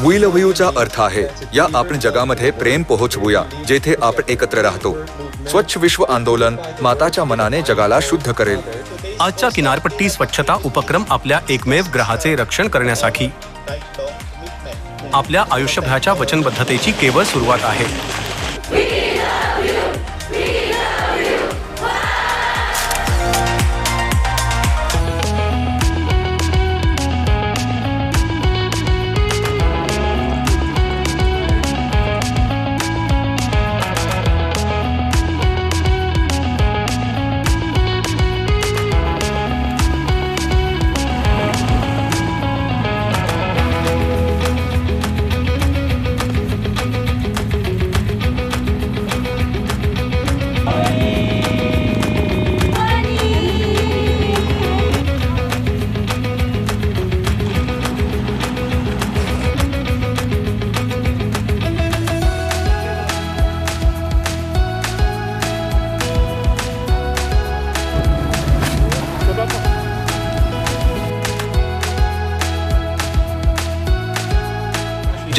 विलव्ह्यूचा अर्थ आहे या आपण जगामध्ये प्रेम पोहोचवूया जेथे आपण एकत्र राहतो. स्वच्छ विश्व आंदोलन माताच्या मनाने जगाला शुद्ध करेल. आजच्या किनारपट्टी स्वच्छता उपक्रम आपल्या एकमेव ग्रहाचे रक्षण करण्यासाठी. आपल्या आयुष्यभराच्या वचनबद्धतेची केवळ सुरुवात आहे.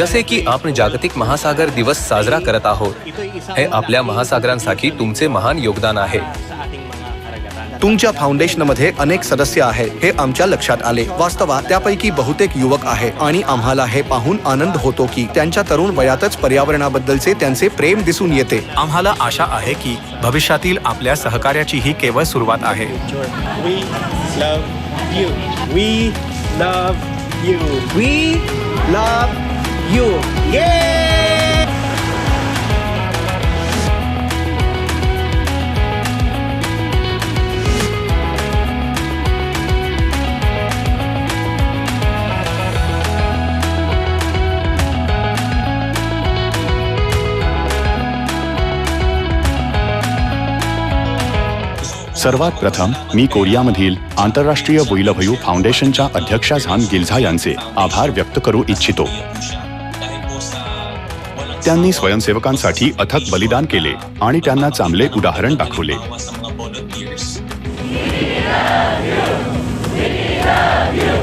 जसे की आपण जागतिक महासागर दिवस साजरा करत आहोत. हे आपल्या महासागरांसाठी तुमचे महान योगदान आहे. तुमच्या फाउंडेशनमध्ये अनेक सदस्य आहे हे आमच्या लक्षात आले. वास्तवात त्यापैकी बहुतेक युवक आहे आणि आम्हाला हे पाहून आनंद होतो की त्यांच्या तरुण वयातच पर्यावरणाबद्दलचे त्यांचे प्रेम दिसून येते. आम्हाला आशा आहे की भविष्यातील आपल्या सहकार्याची ही केवळ सुरुवात आहे. We love you. You. You. Yeah! सर्वात प्रथम मी कोरियामधील आंतरराष्ट्रीय वैलभयू फाउंडेशनच्या अध्यक्षा झान गिल्झा यांचे आभार व्यक्त करू इच्छितो त्यांनी स्वयंसेवकांसाठी अथक बलिदान केले आणि त्यांना चांगले उदाहरण दाखवले We love you.